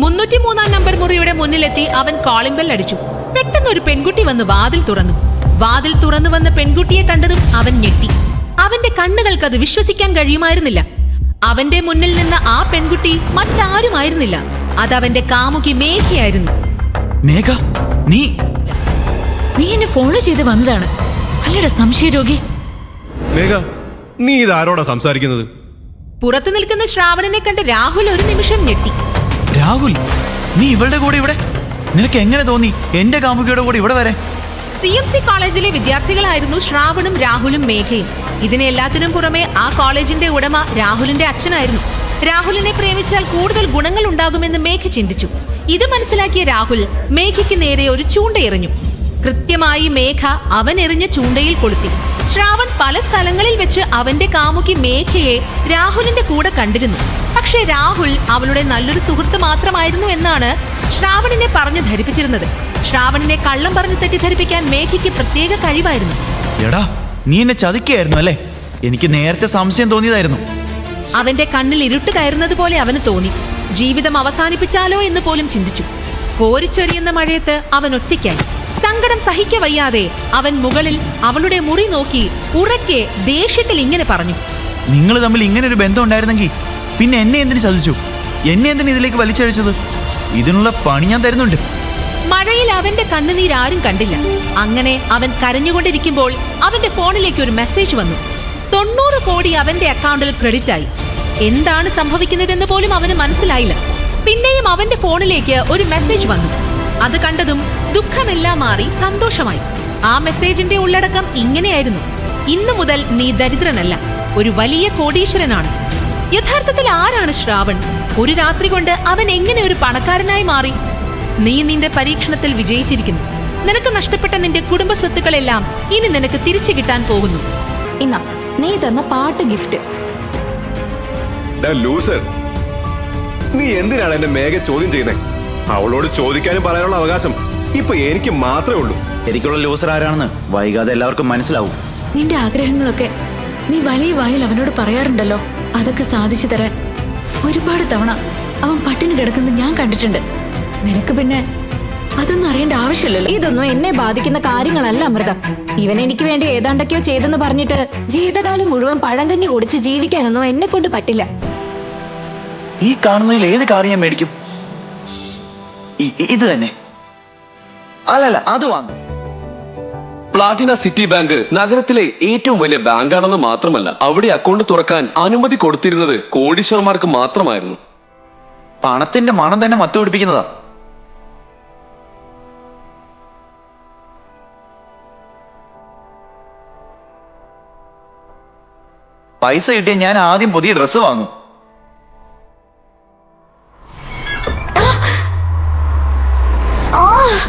മുന്നൂറ്റി മൂന്നാം നമ്പർ മുറിയുടെ മുന്നിലെത്തി അവൻ കോളിംഗ് ബെൽ അടിച്ചു. പെട്ടെന്ന് ഒരു പെൺകുട്ടി വന്ന് വാതിൽ തുറന്നു. വാതിൽ തുറന്നു വന്ന പെൺകുട്ടിയെ കണ്ടതും അവൻ ഞെട്ടി. അവന്റെ കണ്ണുകൾക്ക് അത് വിശ്വസിക്കാൻ കഴിയുമായിരുന്നില്ല. അവന്റെ മുന്നിൽ നിന്ന ആ പെൺകുട്ടി മറ്റാരുമായിരുന്നില്ല. അത് അവന്റെ കാമുകി മേഘയായിരുന്നു. മേഘ നീ നീ എന്നെ ഫോളോ ചെയ്ത് വന്നതാണ്. അല്ലടാ സംശയരോഗി മേഘ നീ ഇതാരോടാ സംസാരിക്കുന്നത്? പുറത്തു നിൽക്കുന്ന ശ്രാവണനെ കണ്ട് രാഹുൽ ഒരു നിമിഷം ഞെട്ടി. രാഹുൽ നീ ഇവളുടെ കൂടെ ഇവിടെ? നിനക്ക് എങ്ങനെ തോന്നി? എന്റെ കാമുകിയുടെ കൂടെ ഇവിടെ വരെ? സി എം സി കോളേജിലെ വിദ്യാർത്ഥികളായിരുന്നു ശ്രാവണും രാഹുലും മേഘയും. ഇതിനെ എല്ലാത്തിനും പുറമെ ആ കോളേജിന്റെ ഉടമ രാഹുലിന്റെ അച്ഛനായിരുന്നു. രാഹുലിനെ പ്രേമിച്ചാൽ കൂടുതൽ ഗുണങ്ങൾ ഉണ്ടാകുമെന്ന് മേഘ ചിന്തിച്ചു. ഇത് മനസ്സിലാക്കിയ രാഹുൽ മേഘയ്ക്ക് നേരെ ഒരു ചൂണ്ടയെറിഞ്ഞു. കൃത്യമായി മേഘ അവൻ എറിഞ്ഞ ചൂണ്ടയിൽ കൊളുത്തി. ശ്രാവൺ പല സ്ഥലങ്ങളിൽ വെച്ച് അവന്റെ കാമുകി മേഘയെ രാഹുലിന്റെ കൂടെ കണ്ടിരുന്നു. പക്ഷേ രാഹുൽ അവളുടെ നല്ലൊരു സുഹൃത്ത് മാത്രമായിരുന്നു എന്നാണ് ശ്രാവണിനെ പറഞ്ഞു ധരിപ്പിച്ചിരുന്നത്. ശ്രാവണിനെ കള്ളം പറഞ്ഞു തെറ്റിദ്ധരിപ്പിക്കാൻ മേഘയ്ക്ക് പ്രത്യേക കഴിവായിരുന്നു. എടാ നീ എന്നെ ചതിക്കായിരുന്നു അല്ലേ? എനിക്ക് നേരത്തെ സംശയം തോന്നിയതായിരുന്നു. അവന്റെ കണ്ണിൽ ഇരുട്ട് കയറുന്നത് പോലെ അവന് തോന്നി. ജീവിതം അവസാനിപ്പിച്ചാലോ എന്ന് പോലും ചിന്തിച്ചു. കോരിച്ചൊരിയുന്ന മഴയത്ത് അവൻ ഒറ്റയ്ക്കായി. സങ്കടം സഹിക്കവയ്യാതെ അവൻ മുകളിൽ അവളുടെ മുറി നോക്കി ഉറക്കെ ദേഷ്യത്തിൽ ഇങ്ങനെ പറഞ്ഞു. നിങ്ങൾ തമ്മിൽ ഇങ്ങനെ ഒരു ബന്ധം ഉണ്ടായിരുന്നെങ്കിൽ പിന്നെ എന്നെ എന്തിനു ചതിച്ചു? എന്നെ എന്തിനു ഇതിലേക്ക് വലിച്ചഴിച്ചത്? ഇതിനുള്ള പണി ഞാൻ തരുന്നുണ്ട്. മഴയിൽ അവന്റെ കണ്ണുനീർ ആരും കണ്ടില്ല. അങ്ങനെ അവൻ കരഞ്ഞുകൊണ്ടിരിക്കുമ്പോൾ അവന്റെ ഫോണിലേക്ക് ഒരു മെസ്സേജ് വന്നു. തൊണ്ണൂറ് കോടി അവന്റെ അക്കൗണ്ടിൽ ക്രെഡിറ്റ് ആയി. എന്താണ് സംഭവിക്കുന്നതെന്ന് പോലും അവന് മനസ്സിലായില്ല. പിന്നെയും അവന്റെ ഫോണിലേക്ക് ഒരു മെസ്സേജ് വന്നു. അത് കണ്ടതും ദുഃഖമെല്ലാം മാറി സന്തോഷമായി. ആ മെസ്സേജിന്റെ ഉള്ളടക്കം ഇങ്ങനെയായിരുന്നു. ഇന്നു മുതൽ നീ ദരിദ്രനല്ല ഒരു വലിയ കോടീശ്വരനാണ്. യഥാർത്ഥത്തിൽ ആരാണ് ശ്രാവൺ? ഒരു രാത്രി കൊണ്ട് അവൻ എങ്ങനെ ഒരു പണക്കാരനായി മാറി? നീ നിന്റെ പരീക്ഷണത്തിൽ വിജയിച്ചിരിക്കുന്നു. നിനക്ക് നഷ്ടപ്പെട്ട നിന്റെ കുടുംബ സ്വത്തുക്കളെല്ലാം ഇനി നിനക്ക് തിരിച്ചു കിട്ടാൻ പോകുന്നു. ഇന്നാ നീ തന്ന പാട്ട് ഗിഫ്റ്റ് ലൂസർ നീ എന്തിനാണ് എന്റെ മേഘ ചോദ്യം ചെയ്യുന്നത് അവളോട് ചോദിക്കാനും പറയാനുള്ള അവകാശം ഇപ്പൊ എനിക്ക് മാത്രമേ ഉള്ളൂ. എനിക്കുള്ള ലൂസർ ആരാണെന്ന് വൈകാതെ എല്ലാവർക്കും മനസ്സിലാവും. നിന്റെ ആഗ്രഹങ്ങളൊക്കെ നീ വലിയ വായിൽ അവനോട് പറയാറുണ്ടല്ലോ. അതൊക്കെ സാധിച്ചു തരാൻ ഒരുപാട് തവണ അവൻ പട്ടിണി കിടക്കുന്നത് ഞാൻ കണ്ടിട്ടുണ്ട്. നിനക്ക് പിന്നെ അതൊന്നും അറിയേണ്ട ആവശ്യമില്ലല്ലോ. ഇതൊന്നും എന്നെ ബാധിക്കുന്ന കാര്യങ്ങളല്ല അമൃത. ഇവൻ എനിക്ക് വേണ്ടി ഏതാണ്ടൊക്കെയോ ചെയ്തെന്ന് പറഞ്ഞിട്ട് ജീവിതകാലം മുഴുവൻ പഴങ്കഞ്ഞി കുടിച്ച് ജീവിക്കാനൊന്നും എന്നെ കൊണ്ട് പറ്റില്ല. ഈ കാണുന്നതിൽ ഏത് കാർ ഞാൻ മേടിക്കും? ഇത് തന്നെ. അല്ലല്ല അത് വാങ്ങും. പ്ലാറ്റിന സിറ്റി ബാങ്ക് നഗരത്തിലെ ഏറ്റവും വലിയ ബാങ്കാണെന്ന് മാത്രമല്ല അവിടെ അക്കൗണ്ട് തുറക്കാൻ അനുമതി കൊടുത്തിരുന്നത് കോടീശ്വരന്മാർക്ക് മാത്രമായിരുന്നു. പണത്തിന്റെ മണം തന്നെ മത്തു പിടിപ്പിക്കുന്നതാ. പൈസ കിട്ടിയ ഞാൻ ആദ്യം പുതിയ ഡ്രസ്സ് വാങ്ങും.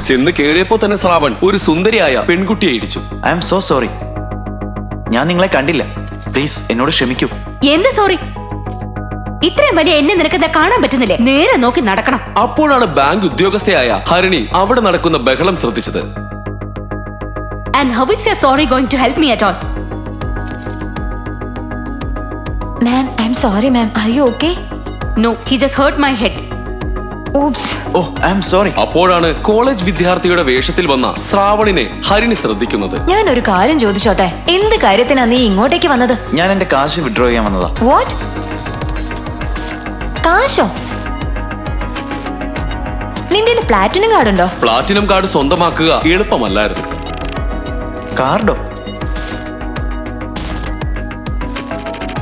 ചെന്ന് കേറിയപ്പോ തന്നെ ശ്രാവൺ ഒരു സുന്ദരിയായ പെൺകുട്ടിയെ ഇടിച്ചു. I'm so sorry. ഞാൻ നിങ്ങളെ കണ്ടില്ല. പ്ലീസ് എന്നോട് ക്ഷമിക്കൂ. എന്ത് സോറി? ഇത്രയും വലിയ എന്നെ നിനക്ക് കാണാൻ പറ്റുന്നില്ലേ? നേരെ നോക്കി നടക്കണം. അപ്പോഴാണ് ബാങ്ക് ഉദ്യോഗസ്ഥയായ ഹരിണി അവിടെ നടക്കുന്ന ബഹളം ശ്രദ്ധിച്ചത്. And how is your sorry going to help me at all ma'am I'm sorry ma'am are you okay no he just hurt my head oh I'm sorry അപ്പോഴാണ് കോളേജ് വിദ്യാർത്ഥിയുടെ വേഷത്തിൽ വന്ന ശ്രാവണിനെ ഹരിണി ശ്രദ്ധിക്കുന്നത്. ഞാൻ ഒരു കാര്യം ചോദിച്ചോട്ടെ? എന്ത് കാര്യത്തിനാ നീ ഇങ്ങോട്ടേക്ക് വന്നത്? ഞാൻ എന്റെ കാശ് വിഡ്രോ ചെയ്യാൻ വന്നതാ. വാട്ട് കാശോ? നിന്റെ പ്ലാറ്റിനം കാർഡ് ഉണ്ടോ? പ്ലാറ്റിനം കാർഡ് സ്വന്തമാക്കുക എളുപ്പമല്ലായിരുന്നു. കാർഡോ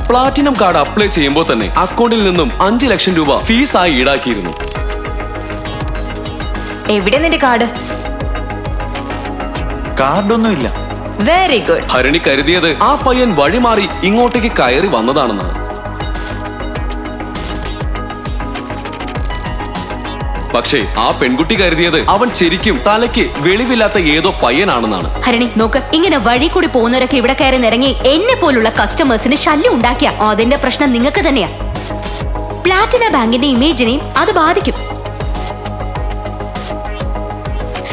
പ്ലാറ്റിനം കാർഡ് അപ്ലൈ ചെയ്യുമ്പോൾ തന്നെ അക്കൗണ്ടിൽ നിന്നും അഞ്ച് ലക്ഷം രൂപ ഫീസായി ഈടാക്കിയിരുന്നു. എവിടെ നിന്റെ കാർഡ്? കാർഡൊന്നും ഇല്ല വെരി ഗുഡ് ഹരിണി കരുതിയത് ആ പയ്യൻ വഴിമാറി ഇങ്ങോട്ടേക്ക് കയറി വന്നതാണെന്ന്. പക്ഷേ ആ പെൺകുട്ടി കരുതിയത് അവൻ ശരിക്കും തലയ്ക്ക് വെളിവില്ലാത്ത ഏതോ പയ്യനാണെന്നാണ്. ഹരണി നോക്ക് ഇങ്ങനെ വഴി കൂടി പോകുന്നവരൊക്കെ ഇവിടെ കയറി നിറങ്ങി എന്നെ പോലുള്ള കസ്റ്റമേഴ്സിന് ശല്യം ഉണ്ടാക്കിയ. അതിന്റെ പ്രശ്നം നിങ്ങൾക്ക് തന്നെയാ. പ്ലാറ്റിന ബാങ്കിന്റെ ഇമേജിനെയും അത് ബാധിക്കും.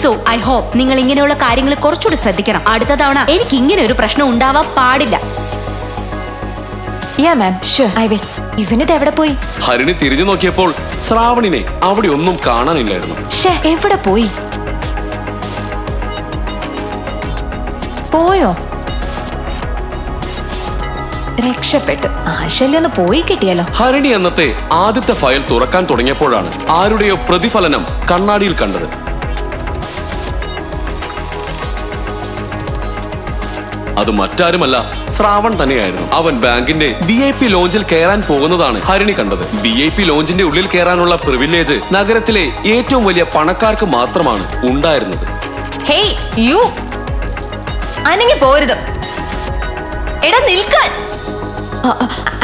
സോ ഐ ഹോപ്പ് നിങ്ങൾ ഇങ്ങനെയുള്ള കാര്യങ്ങൾ കുറച്ചുകൂടി ശ്രദ്ധിക്കണം. അടുത്ത തവണ എനിക്ക് ഇങ്ങനെ ഒരു പ്രശ്നം ഉണ്ടാവാൻ പാടില്ല. Yeah ma'am sure I will ഇവനിത് എവിടെ പോയി? ഹരിണി തിരിഞ്ഞു നോക്കിയപ്പോൾ ശ്രാവണിനെ അവിടെ ഒന്നും കാണാനില്ലായിരുന്നു. ഷേ എവിടെ പോയി? പോയോ? രക്ഷപ്പെട്ടു. ആശല്യം ഒന്ന് പോയി കിട്ടിയല്ലോ ഹരിണി അന്നത്തെ ആദ്യത്തെ ഫയൽ തുറക്കാൻ തുടങ്ങിയപ്പോഴാണ് ആരുടെയോ പ്രതിഫലനം കണ്ണാടിയിൽ കണ്ടത്. അത് മറ്റാരുമല്ല ശ്രാവൺ തന്നെയായിരുന്നു. അവൻ ബാങ്കിന്റെ വി ഐ പി ലോഞ്ചിൽ കയറാൻ പോകുന്നതാണ് ഹരിണി കണ്ടത്. വി ഐ പി ലോഞ്ചിന്റെ ഉള്ളിൽ കയറാനുള്ള പ്രിവിലേജ് നഗരത്തിലെ ഏറ്റവും വലിയ പണക്കാർക്ക് മാത്രമാണ് ഉണ്ടായിരുന്നത്. Hey you. അനങ്ങി പോരുത്. എടാ നിൽക്കാൻ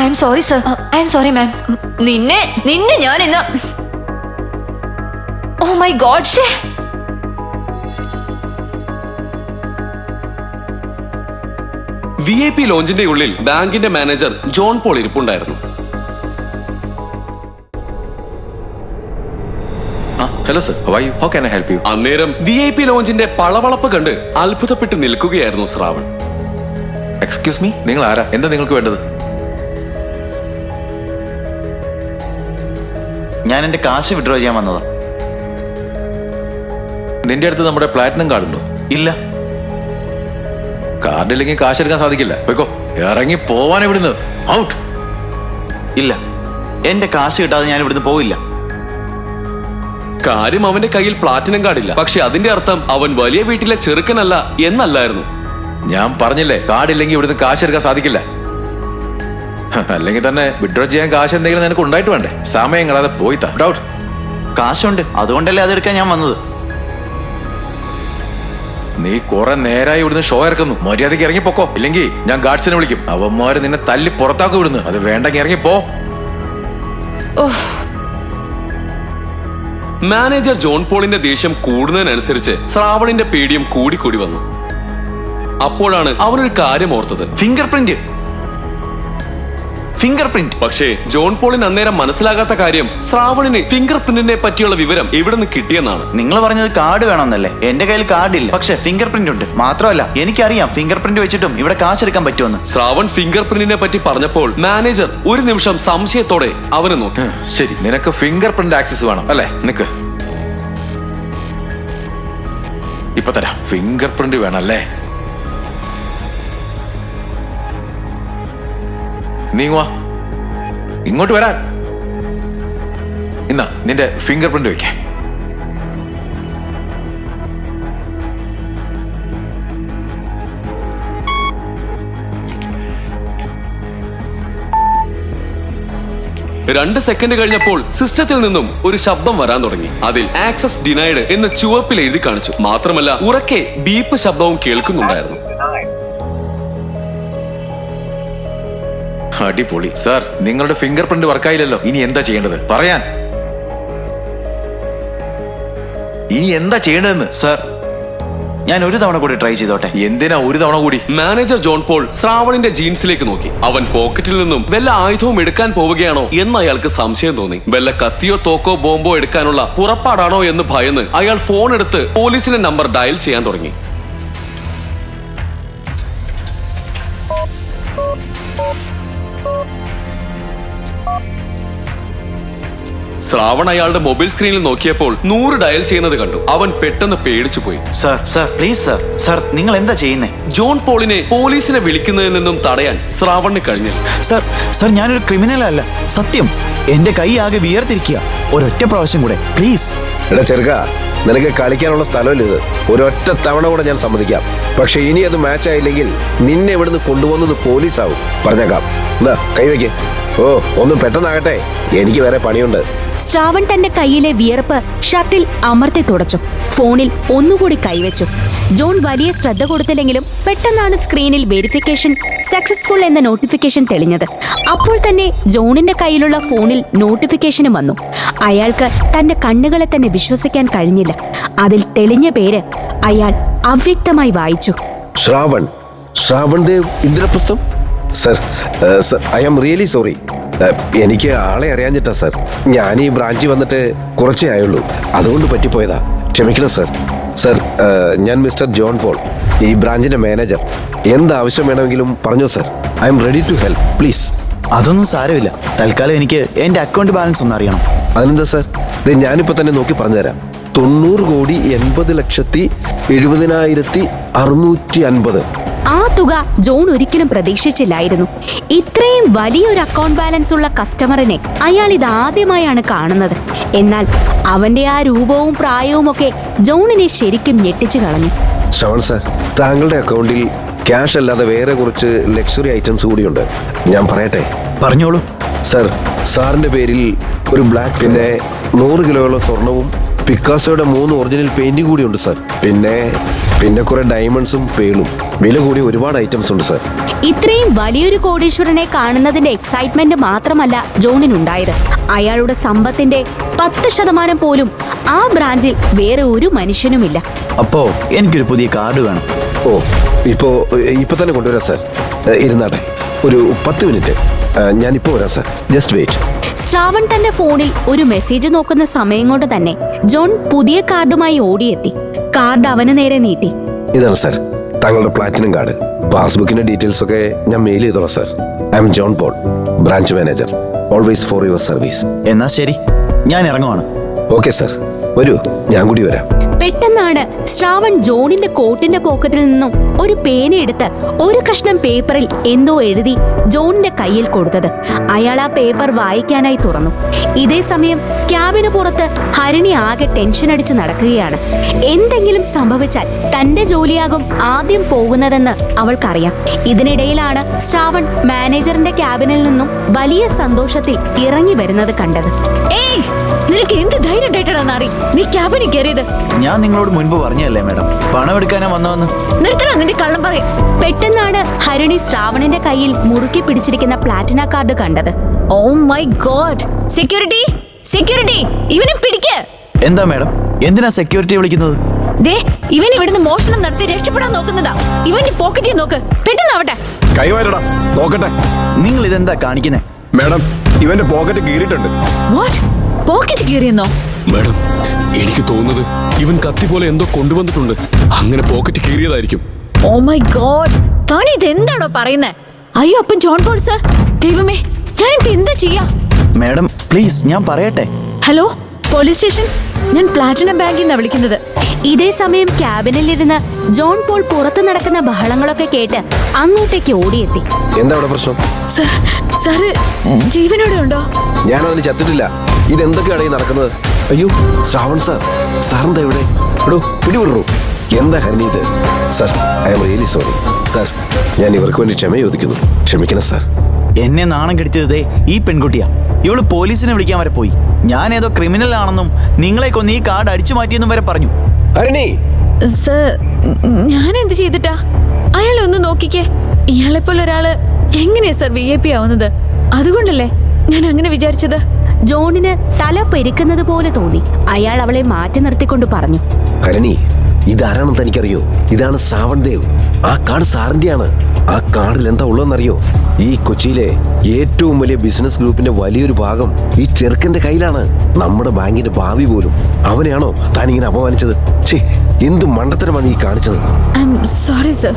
I'm sorry sir. I'm sorry ma'am. നിന്നെ നിന്നെ ഞാൻ ഇന്ന് ഓ മൈ ഗോഡ് ഷേ വി ഐ പി ലോഞ്ചിന്റെ ഉള്ളിൽ ബാങ്കിന്റെ manager John Paul ഇരിപ്പുണ്ടായിരുന്നു. Hello sir how you how can I help you അന്നേരം വി ഐ പി ലോഞ്ചിന്റെ പളവളപ്പ് കണ്ട് അത്ഭുതപ്പെട്ട് നിൽക്കുകയായിരുന്നു ശ്രാവൺ. എക്സ്ക്യൂസ് മീ നിങ്ങൾ ആരാ? എന്താ നിങ്ങൾക്ക് വേണ്ടത്? ഞാൻ എന്റെ കാശ് വിഡ്രോ ചെയ്യാൻ വന്നതാ. നിന്റെ അടുത്ത് നമ്മുടെ പ്ലാറ്റിനം കാർഡ് ഉണ്ടോ ഇല്ല. കാർഡ് ഇല്ലെങ്കിൽ കാശ് എടുക്കാൻ സാധിക്കില്ല. പോയിക്കോ. ഇറങ്ങി പോവാൻ ഇവിടുന്ന്. ഔട്ട് ഇല്ല. എന്റെ കാശ് കിട്ടാതെ ഞാൻ ഇവിടുന്ന് പോവില്ല. കാര്യം അവന്റെ കയ്യിൽ പ്ലാറ്റിനം കാർഡില്ല പക്ഷെ അതിന്റെ അർത്ഥം അവൻ വലിയ വീട്ടിലെ ചെറുക്കനല്ല എന്നല്ലായിരുന്നു. ഞാൻ പറഞ്ഞില്ലേ കാർഡ് ഇല്ലെങ്കിൽ ഇവിടുന്ന് കാശ് എടുക്കാൻ സാധിക്കില്ല അല്ലെങ്കിൽ തന്നെ വിഡ്രോ ചെയ്യാൻ കാശ് എന്തെങ്കിലും നിനക്ക് ഉണ്ടായിട്ട് വേണ്ടേ? സമയം കളാതെ പോയി ഡൗട്ട് കാശുണ്ട്. അതുകൊണ്ടല്ലേ അതെടുക്കാൻ ഞാൻ വന്നത്? നീ കുറെ നേരായി ഇവിടുന്ന് ഷോ ഇറക്കുന്നു. മര്യാദയ്ക്ക് ഇറങ്ങി പോക്കോ. ഇല്ലെങ്കിൽ ഞാൻ ഗാർഡ്സിനെ വിളിക്കും. അവന്മാര് നിന്നെ തല്ലി പുറത്താക്കും ഇവിടുന്ന്. അത് വേണ്ടെങ്കിൽ ഇറങ്ങി പോ. മാനേജർ ജോൺ പോളിന്റെ ദേഷ്യം കൂടുന്നതിനനുസരിച്ച് ശ്രാവണിന്റെ പേടിയും കൂടിക്കൂടി വന്നു. അപ്പോഴാണ് അവനൊരു കാര്യം ഓർത്തത്. ഫിംഗർ പ്രിന്റ് ഫിംഗർ പ്രിന്റ് പക്ഷേ ജോൺ പോളിന് അന്നേരം മനസ്സിലാകാത്ത കാര്യം ശ്രാവണിന് ഫിംഗർ പ്രിന്റിനെ പറ്റിയുള്ള വിവരം എവിടെ നിന്ന് കിട്ടിയെന്നാണ്. നിങ്ങൾ പറഞ്ഞത് കാർഡ് വേണമെന്നല്ലേ? എന്റെ കയ്യിൽ കാർഡ് ഇല്ല പക്ഷെ ഫിംഗർ പ്രിന്റ് ഉണ്ട്. മാത്രമല്ല എനിക്കറിയാം ഫിംഗർ പ്രിന്റ് വെച്ചിട്ടും ഇവിടെ കാശ് എടുക്കാൻ പറ്റുമെന്ന്. ശ്രാവൺ ഫിംഗർ പ്രിന്റിനെ പറ്റി പറഞ്ഞപ്പോൾ മാനേജർ ഒരു നിമിഷം സംശയത്തോടെ അവനെ നോക്കി. ശരി. നിനക്ക് ഫിംഗർ പ്രിന്റ് ആക്സസ് വേണം അല്ലേ? നിനക്ക് ഇപ്പൊ തരാം. ഫിംഗർ പ്രിന്റ് വേണം അല്ലേ നീങ്ങുവാ ഇങ്ങോട്ട് വരാൻ. ഇന്നാ നിന്റെ ഫിംഗർ പ്രിന്റ് വയ്ക്കേ രണ്ട് സെക്കൻഡ് കഴിഞ്ഞപ്പോൾ സിസ്റ്റത്തിൽ നിന്നും ഒരു ശബ്ദം വരാൻ തുടങ്ങി. അതിൽ ആക്സസ് ഡിനൈഡ് എന്ന് ചുവപ്പിൽ എഴുതി കാണിച്ചു. മാത്രമല്ല ഉറക്കെ ബീപ്പ് ശബ്ദവും കേൾക്കുന്നുണ്ടായിരുന്നു. അടിപൊളി. സർ നിങ്ങളുടെ ഫിംഗർ പ്രിന്റ് വർക്കായില്ലല്ലോ. ഇനി എന്താ ചെയ്യേണ്ടത്? പറയാൻ. ഇനി എന്താ ചെയ്യേണ്ടതെന്ന്? സർ ഞാൻ ഒരു തവണ കൂടി ട്രൈ ചെയ്തോട്ടെ. എന്തിനാ ഒരു തവണ കൂടി? മാനേജർ ജോൺ പോൾ ശ്രാവണിന്റെ ജീൻസിലേക്ക് നോക്കി. അവൻ പോക്കറ്റിൽ നിന്നും വല്ല ആയുധവും എടുക്കാൻ പോവുകയാണോ എന്ന് അയാൾക്ക് സംശയം തോന്നി. വല്ല കത്തിയോ തോക്കോ ബോംബോ എടുക്കാനുള്ള പുറപ്പാടാണോ എന്ന് ഭയന്ന് അയാൾ ഫോൺ എടുത്ത് പോലീസിന്റെ നമ്പർ ഡയൽ ചെയ്യാൻ തുടങ്ങി. ശ്രാവൺ അയാളുടെ മൊബൈൽ സ്ക്രീനിൽ നോക്കിയപ്പോൾ നൂറ് ഡയൽ ചെയ്യുന്നത് കണ്ടു. അവൻ പെട്ടെന്ന് പേടിച്ചു പോയി. Sir sir please sir. Sir നിങ്ങൾ എന്താ ചെയ്യുന്നേ? ജോൺ പോളിനെ പോലീസിനെ വിളിക്കുന്നതിൽ നിന്നും തടയാൻ ശ്രാവണിന് കഴിഞ്ഞില്ല. സർ സർ ഞാനൊരു ക്രിമിനൽ അല്ല. സത്യം. എന്റെ കൈ ആകെ വിയർത്തിരിക്കുക. ഒരൊറ്റ പ്രാവശ്യം കൂടെ. പ്ലീസ്. എടാ ചെറുക്ക നിനക്ക് കളിക്കാനുള്ള സ്ഥലമല്ല ഇത്. ഒരൊറ്റ തവണ കൂടെ ഞാൻ സമ്മതിക്കാം. പക്ഷെ ഇനി അത് മാച്ച് ആയില്ലെങ്കിൽ നിന്നെ ഇവിടുന്ന് കൊണ്ടുപോകുന്നത് പോലീസാവും. പറഞ്ഞേക്കാം. എന്താ കൈവയ്ക്ക് ഓ ഒന്നും പെട്ടെന്നാകട്ടെ. എനിക്ക് വേറെ പണിയുണ്ട്. ശ്രാവൺ തന്റെ കയ്യിലെ വിയർപ്പ് ഷർട്ടിൽ അമർത്തി തുടച്ചു. ഫോണിൽ ഒന്നുകൂടി കൈവച്ചു. ജോൺ വലിയ ശ്രദ്ധ കൊടുത്തില്ലെങ്കിലും പെട്ടെന്നാണ് സ്ക്രീനിൽ വെരിഫിക്കേഷൻ സക്സസ്ഫുൾ എന്ന നോട്ടിഫിക്കേഷൻ തെളിഞ്ഞത്. അപ്പോൾ തന്നെ ജോണിന്റെ കയ്യിലുള്ള ഫോണിൽ നോട്ടിഫിക്കേഷനും വന്നു. അയാൾക്ക് തന്റെ കണ്ണുകളെ തന്നെ വിശ്വസിക്കാൻ കഴിഞ്ഞില്ല. അതിൽ തെളിഞ്ഞ പേര് അയാൾ അവ്യക്തമായി വായിച്ചു. Shravan. Shravan Dev Indraprastham? Sir sir I am really sorry. എനിക്ക് ആളെ അറിയാഞ്ഞിട്ടാ സാർ. ഞാൻ ഈ ബ്രാഞ്ചിൽ വന്നിട്ട് കുറച്ചേ ആയുള്ളൂ. അതുകൊണ്ട് പറ്റിപ്പോയതാ. ക്ഷമിക്കണം സാർ. സാർ ഞാൻ മിസ്റ്റർ ജോൺ പോൾ ഈ ബ്രാഞ്ചിന്റെ മാനേജർ. എന്താവശ്യം വേണമെങ്കിലും പറഞ്ഞോ sir. I'm ready to help please. അതൊന്നും സാരമില്ല. തൽക്കാലം എനിക്ക് എന്റെ അക്കൗണ്ട് ബാലൻസ് ഒന്ന് അറിയണം. അതിനെന്താ സാർ? ഇത് ഞാനിപ്പോ തന്നെ നോക്കി പറഞ്ഞുതരാം. തൊണ്ണൂറ് കോടി എൺപത് ലക്ഷത്തി എഴുപതിനായിരത്തി അറുന്നൂറ്റി അൻപത്. ആ തുക ജോൺ ഒരിക്കലും പ്രതീക്ഷിച്ചില്ലായിരുന്നു. ഇത്രയും വലിയൊരു അക്കൗണ്ട് ബാലൻസ് ഉള്ള കസ്റ്റമറിനെ അയാൾ ഇത് ആദ്യമായാണ് കാണുന്നത്. എന്നാൽ അവന്റെ ആ രൂപവും പ്രായവും ഒക്കെ ജോണിനെ ശരിക്കും ഞെട്ടിച്ചു കളഞ്ഞു. ശ്രവൺ സാർ താങ്കളുടെ അക്കൗണ്ടിൽ ക്യാഷ് അല്ലാതെ വേറെ കുറച്ച് ലക്ഷറി ഐറ്റംസ് കൂടിയുണ്ട്. ഞാൻ പറയട്ടെ? പറഞ്ഞോളൂ. സർ സാറിന്റെ പേരിൽ ഒരു ബ്ലാക്ക് പിന്നെ നൂറ് കിലോയുള്ള സ്വർണവും പിക്കാസോയുടെ മൂന്ന് ഒറിജിനൽ പെയിന്റിംഗ് ഉണ്ട് സാർ പിന്നെ പിന്നെ കുറെ ഡയമണ്ട്സും പേളും വില കൂടി ഒരുപാട് ഐറ്റംസ് ഉണ്ട് സാർ ഇത്രയും വലിയൊരു കോടീശ്വരനെ കാണുന്നതിന്റെ എക്സൈറ്റ്മെന്റ് മാത്രമല്ല ജോണിനുണ്ടായത്. അയാളുടെ സമ്പത്തിന്റെ പത്ത് ശതമാനം പോലും ആ ബ്രാഞ്ചിൽ വേറെ ഒരു മനുഷ്യനുമില്ല. അപ്പോ എനിക്കൊരു പുതിയ കാർഡ് വേണം. ഓ ഇപ്പോ ഇപ്പൊ തന്നെ കൊണ്ടുവരാം സാർ ഇരുന്നാട്ടെ. ഒരു പത്ത് മിനിറ്റ്. ഞാനിപ്പോ വരാം സർ. ജസ്റ്റ് വെയിറ്റ് ശ്രാവൺ തന്റെ ഫോണിൽ ഒരു മെസ്സേജ് നോക്കുന്ന സമയം കൊണ്ട് തന്നെ ജോൺ പുതിയ കാർഡുമായി ഓടിയെത്തി. കാർഡ് അവന് നേരെ നീട്ടി. ഇതാണ് സർ. താങ്കളുടെ പ്ലാറ്റിനം കാർഡ് പാസ്ബുക്കിന്റെ ഡീറ്റെയിൽസ് ഒക്കെ ഞാൻ മെയിൽ ചെയ്തോളാം sir. I'm John Paul branch manager always for your service എന്നാ ശരി. ഞാൻ ഇറങ്ങുവാണ്. ഓക്കെ സർ വരൂ. ഞാൻ കൂടി വരാം. പെട്ടെന്നാണ് ശ്രാവൺ ജോണിന്റെ കോട്ടിന്റെ പോക്കറ്റിൽ നിന്നും ഒരു പേനയെടുത്ത് ഒരു കഷ്ണം പേപ്പറിൽ എന്തോ എഴുതി ജോണിന്റെ കയ്യിൽ കൊടുത്തത്. അയാൾ ആ പേപ്പർ വായിക്കാനായി തുറന്നു. ഇതേ സമയം ക്യാബിന് പുറത്ത് ഹരിണി ആകെ ടെൻഷൻ അടിച്ച് നടക്കുകയാണ്. എന്തെങ്കിലും സംഭവിച്ചാൽ തന്റെ ജോലിയാകും ആദ്യം പോകുന്നതെന്ന് അവൾക്കറിയാം. ഇതിനിടയിലാണ് ശ്രാവൺ മാനേജറിന്റെ ക്യാബിനിൽ നിന്നും വലിയ സന്തോഷത്തിൽ ഇറങ്ങി വരുന്നത് കണ്ടത്. ഏയ് നിനക്ക് എന്ത് ധൈര്യം നാറി നീ ക്യാബിനിൽ കയറിയത്? ഞാൻ നിങ്ങളോട് മുൻപ് പറഞ്ഞല്ലേ മാഡം? പണം എടുക്കാനാ വന്നതെന്ന്. നിർത്തണം? നിന്റെ കള്ളം പറയും. പെട്ടെന്നാണ് ഹരിണി ശ്രാവണന്റെ കയ്യിൽ മുറുക്കി പിടിച്ചിരിക്കുന്ന പ്ലാറ്റിന കാർഡ് കണ്ടത്. Oh my God security security ഇവനെ പിടിക്ക്. എന്താ മാഡം? എന്തിനാ സെക്യൂരിറ്റി വിളിക്കുന്നത്? ദേ ഇവൻ ഇവിടുന്ന് മോഷണം നടത്തി രക്ഷപ്പെടാൻ നോക്കുന്നതാ. ഇവന്റെ പോക്കറ്റിൽ നോക്ക്. പെട്ടെന്നാവട്ടെ കൈവാരടാ നോക്കട്ടെ. നിങ്ങൾ ഇതെന്താ കാണിക്കുന്നേ? മാഡം ഇവന്റെ പോക്കറ്റ് കീറിയിട്ടുണ്ട്. വാട്ട് പോക്കറ്റ് കീറിയെന്നോ? മാഡം എനിക്ക് തോന്നുന്നത് ഇവൻ കത്തി പോലെ എന്തോ കൊണ്ടുവന്നിട്ടുണ്ട്. അങ്ങനെ പോക്കറ്റ് കീറിയതായിരിക്കും ഓ മൈ ഗോഡ് താൻ ഇതെന്താണോ പറയുന്നേ? അയ്യോ അപ്പം ജോൺ പോൾ സർ. ദൈവമേ ഞാനിപ്പോ എന്താ ചെയ്യാ? മാഡം പ്ലീസ് ഞാൻ പറയട്ടെ. Hello police station? ഞാൻ പ്ലാറ്റിനം ബാങ്കിൽ നിന്നാണ് വിളിക്കുന്നത്. ഇതേ സമയം ക്യാബിനിലിരുന്ന് ജോൺ പോൾ പുറത്തു നടക്കുന്ന ബഹളങ്ങളൊക്കെ കേട്ട് അങ്ങോട്ടേക്ക് ഓടിയെത്തി. എന്താ അവിടെ പ്രശ്നം? സാറ് ജീവനോടെ ഉണ്ടോ? ഞാൻ അതിന് ചത്തിട്ടില്ല. ഇതെന്തൊക്കെയാണ് ഈ നടക്കുന്നത്? അയ്യോ ശ്രാവൺ സാർ സാറിന്താ ഇവിടെ? എടോ പിടിവിടറോ എന്താ ഹരണി ഇത്? Sir I'm really sorry. Sir ഞാൻ ഇവർക്ക് വേണ്ടി ക്ഷമ ചോദിക്കുന്നു. ക്ഷമിക്കണം സാർ. എന്നെ നാണം കെടുത്തിയത് ദേ ഈ പെൺകുട്ടിയാ. ഇവൾ പോലീസിനെ വിളിക്കാൻ വരെ പോയി. ഞാൻ ഏതോ ക്രിമിനൽ ആണെന്നും നിങ്ങളെ കൊന്ന് ഈ കാർഡ് അടിച്ചു മാറ്റിയെന്നും വരെ പറഞ്ഞു. ഹരണി! സർ ഞാൻ എന്ത് ചെയ്തിട്ടാ? അയാളെ ഒന്ന് നോക്കിക്കേ. ഇയാളെപ്പോലെ പോലെ ഒരാൾ എങ്ങനെയാ സർ വി ഐ പി ആവുന്നത്? അതുകൊണ്ടല്ലേ ഞാൻ അങ്ങനെ വിചാരിച്ചത്? ജോണിന് തല പെരുക്കുന്നത് പോലെ തോന്നി. അയാൾ അവളെ മാറ്റി നിർത്തിക്കൊണ്ട് പറഞ്ഞു. ഹരണി ഇതാരാണെന്ന് തനിക്കറിയോ? ഇതാണ് ശ്രാവൺ ദേവ് ആ കാർഡ് സാറിന്റെയാണ് ആ കാർഡിൽ എന്താ ഉള്ളതെന്നറിയോ? ഈ കൊച്ചിയിലെ ഏറ്റവും വലിയ ബിസിനസ് ഗ്രൂപ്പിന്റെ വലിയൊരു ഭാഗം ഈ ചെറുക്കന്റെ കയ്യിലാണ്. നമ്മുടെ ബാങ്കിന്റെ ഭാവി പോലും. അവനെയാണോ താൻ ഇങ്ങനെ അപമാനിച്ചത്? ഛേ എന്ത് മണ്ടത്തരമാണ് ഈ കാണിച്ചത്? സോറി സർ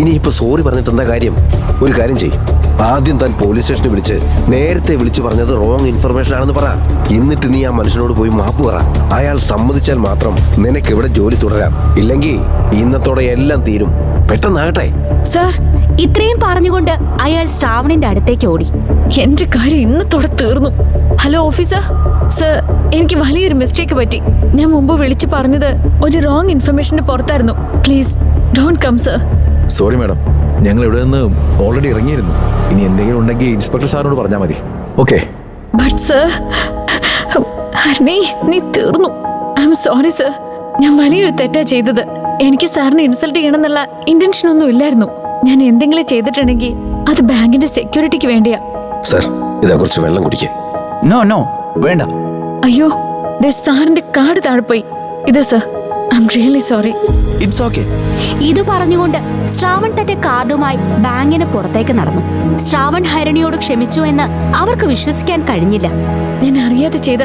ഇനിയിപ്പോ സോറി പറഞ്ഞിട്ട് എന്താ കാര്യം? ഒരു കാര്യം ചെയ്യും. ആദ്യം താൻ പോലീസ് സ്റ്റേഷനിൽ വിളിച്ച് നേരത്തെ വിളിച്ചു പറഞ്ഞത് റോങ് ഇൻഫർമേഷൻ ആണെന്ന് പറ. എന്നിട്ട് നീ ആ മനുഷ്യനോട് പോയി മാപ്പ് പറ. അയാൾ സമ്മതിച്ചാൽ മാത്രം നിനക്ക് ഇവിടെ ജോലി തുടരാം. ഇല്ലെങ്കിൽ ഇന്നത്തോടെ എല്ലാം തീരും. പെട്ടെന്നാകട്ടെ. സർ ഇത്രയും പറഞ്ഞുകൊണ്ട് അയാൾ ശ്രാവണിന്റെ അടുത്തേക്ക് ഓടി. എന്റെ കാര്യം ഇന്നത്തോടെ തീർന്നു. ഹലോ ഓഫീസർ സർ എനിക്ക് വലിയൊരു മിസ്റ്റേക്ക് പറ്റി. ഞാൻ മുമ്പ് വിളിച്ചു പറഞ്ഞത് ഒരു റോങ് ഇൻഫർമേഷന്റെ പുറത്തായിരുന്നു. Please don't come sir sorry madam ഞങ്ങൾ ഇവിടെ നിന്ന് ഓൾറെഡി ഇറങ്ങിയിരുന്നു. ഇനി എന്തെങ്കിലും ഉണ്ടെങ്കിൽ ഇൻസ്പെക്ടർ സാറിനോട് പറഞ്ഞാൽ മതി. ഓക്കെ ബട്ട് സർ ഹർണി നീ തീർന്നു. ഐ എം സോറി സർ ഞാൻ വലിയൊരു തെറ്റാ ചെയ്തത്. എനിക്ക് സാറിനെ ഇൻസൾട്ട് ചെയ്യണമെന്നുള്ള ഇന്റൻഷൻ ഒന്നും ഇല്ലായിരുന്നു. ഞാൻ എന്തെങ്കിലും ചെയ്തിട്ടുണ്ടെങ്കിൽ അത് ബാങ്കിന്റെ സെക്യൂരിറ്റിക്ക് വേണ്ടിയാ. സർ ഇതാ കുറച്ച് വെള്ളം കുടിക്കേ. നോ നോ വേണ്ട. അയ്യോ ദേ സാറിന്റെ കാർഡ് താഴെ പോയി. ഇത് sir really sorry it's okay ഇത് പറഞ്ഞുകൊണ്ട് ശ്രാവൺ തന്റെ കാർഡുമായി ബാങ്കിന് പുറത്തേക്ക് നടന്നു. ശ്രാവൺ ഹരണിയോട് ക്ഷമിച്ചു എന്ന് അവർക്ക് വിശ്വസിക്കാൻ കഴിഞ്ഞില്ല. ഞാൻ അറിയാതെ ചെയ്ത്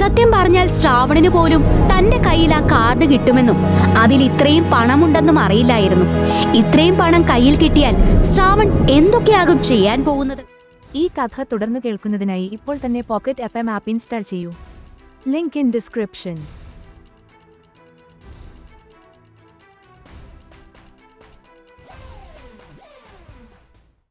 സത്യം പറഞ്ഞാൽ ശ്രാവണിന് പോലും തന്റെ കയ്യിൽ ആ കാർഡ് കിട്ടുമെന്നും അതിൽ ഇത്രയും പണമുണ്ടെന്നും അറിയില്ലായിരുന്നു. ഇത്രയും പണം കയ്യിൽ കിട്ടിയാൽ ശ്രാവൺ എന്തൊക്കെയാകും ചെയ്യാൻ പോകുന്നത്? ഈ കഥ തുടർന്ന് കേൾക്കുന്നതിനായി ഇപ്പോൾ തന്നെ pocket F M app install ചെയ്യൂ. Link in description.